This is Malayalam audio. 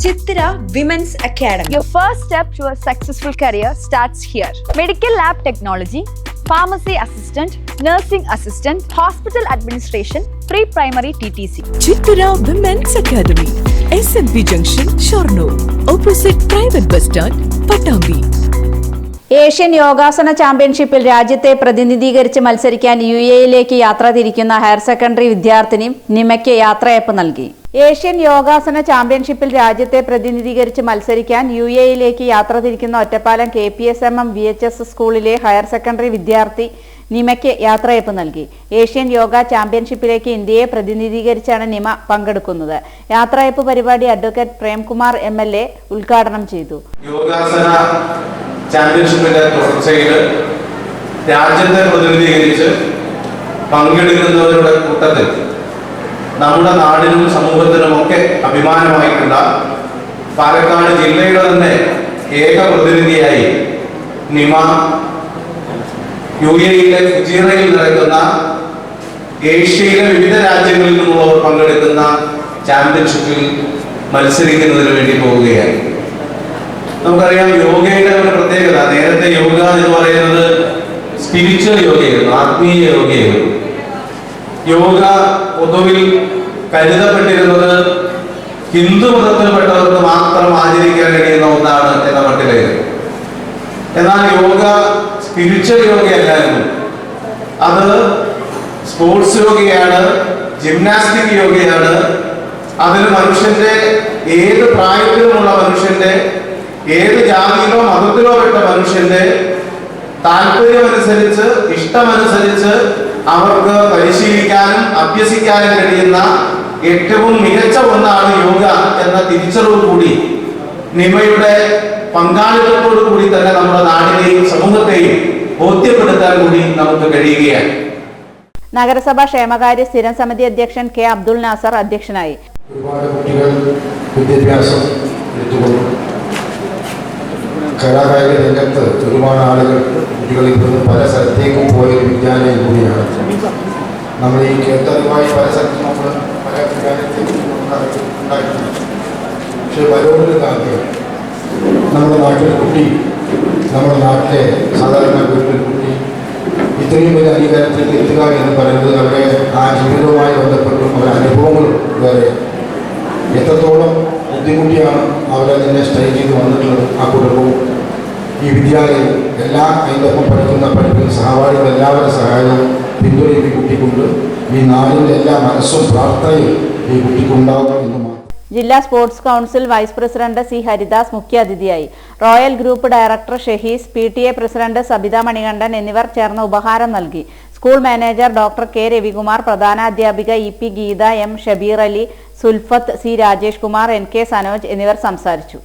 Chithira women's academy Your first step to a successful career starts here. Medical lab technology, pharmacy assistant, nursing assistant, hospital administration, pre primary TTC. Chithira women's academy S N P junction Shoranur opposite private bus stand Pattambi Asian യോഗാസന ചാമ്പ്യൻഷിപ്പിൽ രാജ്യത്തെ പ്രതിനിധീകരിച്ച് മത്സരിക്കാൻ യു എയിലേക്ക് യാത്ര തിരിക്കുന്ന ഹയർ സെക്കൻഡറി വിദ്യാർത്ഥിനി നിമയ്ക്ക് യാത്രയപ്പ് നൽകി. ഏഷ്യൻ യോഗാസന ചാമ്പ്യൻഷിപ്പിൽ രാജ്യത്തെ പ്രതിനിധീകരിച്ച് മത്സരിക്കാൻ യു എയിലേക്ക് യാത്ര തിരിക്കുന്ന Ottapalam K P S M M V H S സ്കൂളിലെ ഹയർ സെക്കൻഡറി വിദ്യാർത്ഥി നിമയ്ക്ക് യാത്രയപ്പ് നൽകി. ഏഷ്യൻ യോഗ ചാമ്പ്യൻഷിപ്പിലേക്ക് ഇന്ത്യയെ പ്രതിനിധീകരിച്ചാണ് നിമ പങ്കെടുക്കുന്നത്. യാത്രയപ്പ് പരിപാടി advocate Premkumar M L A ഉദ്ഘാടനം ചെയ്തു. യോഗാസന ചാമ്പ്യൻഷിപ്പിന്റെ തുടർച്ചയിൽ രാജ്യത്തെ പ്രതിനിധീകരിച്ച് പങ്കെടുക്കുന്നവരുടെ കൂട്ടത്തിൽ നമ്മുടെ നാടിനും സമൂഹത്തിനും ഒക്കെ അഭിമാനമായിട്ടുള്ള പാലക്കാട് ജില്ലയുടെ തന്നെ ഏക പ്രതിനിധിയായി നിമ യു എയിലെ ഫുജീറയിൽ നടക്കുന്ന ഏഷ്യയിലെ വിവിധ രാജ്യങ്ങളിൽ നിന്നുള്ളവർ പങ്കെടുക്കുന്ന ചാമ്പ്യൻഷിപ്പിൽ മത്സരിക്കുന്നതിന് വേണ്ടി പോവുകയായി നമുക്കറിയാം യോഗയുടെ ഒരു പ്രത്യേകത. നേരത്തെ യോഗ എന്ന് പറയുന്നത് സ്പിരിച്വൽ യോഗയായിരുന്നു ആത്മീയ യോഗയായിരുന്നു. യോഗ പൊതുവിൽ കരുതപ്പെട്ടിരുന്നത് ഹിന്ദു മതത്തിൽപ്പെട്ടവർക്ക് മാത്രം ആചരിക്കാൻ കഴിയുന്ന ഒന്നാണ് എന്ന മട്ടിലായിരുന്നു എന്നാൽ യോഗ സ്പിരിച്വൽ യോഗയല്ലായിരുന്നു. അത് സ്പോർട്സ് യോഗയാണ് ജിംനാസ്റ്റിക് യോഗയാണ്. അതിൽ മനുഷ്യന്റെ ഏത് പ്രായത്തിലുമുള്ള മനുഷ്യന്റെ ഏത് ജാതിയിലോ മതത്തിലോ പെട്ട മനുഷ്യന്റെ താല്പര്യമനുസരിച്ച് ഇഷ്ടമനുസരിച്ച് അവർക്ക് പരിശീലിക്കാനും അഭ്യസിക്കാനും കഴിയുന്ന ഏറ്റവും മികച്ച ഒന്നാണ് യോഗ എന്ന തിരിച്ചറിവ് കൂടി നിമയുടെ പങ്കാളിത്തത്തോടു കൂടി തന്നെ നമ്മുടെ നാടിനെയും സമൂഹത്തെയും ബോധ്യപ്പെടുത്താൻ കൂടി നമുക്ക് കഴിയുകയാണ്. നഗരസഭാ ക്ഷേമകാര്യ സ്ഥിരം സമിതി അധ്യക്ഷൻ കെ അബ്ദുൽ നാസർ അധ്യക്ഷനായി. ഒരുപാട് കുട്ടികൾ വിദ്യാഭ്യാസം എടുത്തുകൊണ്ട് കലാകായിക രംഗത്ത് ഒരുപാട് ആളുകൾ കുട്ടികൾ ഇവിടുന്ന് പല സ്ഥലത്തേക്കും പോയ ഒരു വിദ്യാലയം കൂടിയാണ്. നമ്മൾ ഈ കേന്ദ്രമായി പല സ്ഥലത്തും നമ്മൾ പല പക്ഷേ വരോട് കാര്യം നമ്മുടെ നാട്ടിലെ കുട്ടി നമ്മുടെ നാട്ടിലെ സാധാരണ വീട്ടിലെ കുട്ടി ഇത്രയും വലിയ അധികാരത്തിലേക്ക് എത്തുക എന്ന് പറയുന്നത് അവരെ ആ ജീവിതവുമായി ബന്ധപ്പെട്ടും അവരുടെ അനുഭവങ്ങൾ വേറെ. എത്രത്തോളം ബുദ്ധിമുട്ടിയാണ് അവരതിനെ സ്റ്റൈൽ ചെയ്ത് വന്നിട്ടുള്ളത്. ആ കുടുംബവും ഈ വിദ്യാലയം എല്ലാ അതിന്റെ പഠിക്കുന്ന പഠിക്കുന്ന സഹപാഠികൾ എല്ലാവരുടെ സഹായവും പിന്തുണയും ഈ കുട്ടിക്കുണ്ട്. ഈ നാടിന്റെ എല്ലാ മനസ്സും പ്രാർത്ഥനയും ഈ കുട്ടിക്കുണ്ടാകും എന്ന് ജില്ലാ sports council vice president C Haridas മുഖ്യാതിഥിയായി. Royal group director Shahees P T A president Sabitha Manikandan എന്നിവർ ചേർന്ന് ഉപഹാരം നൽകി. School manager doctor K Ravikumar പ്രധാനാധ്യാപിക E P Geetha M Shabeer Ali Sulfath C Rajesh Kumar N K Sanoj എന്നിവർ സംസാരിച്ചു.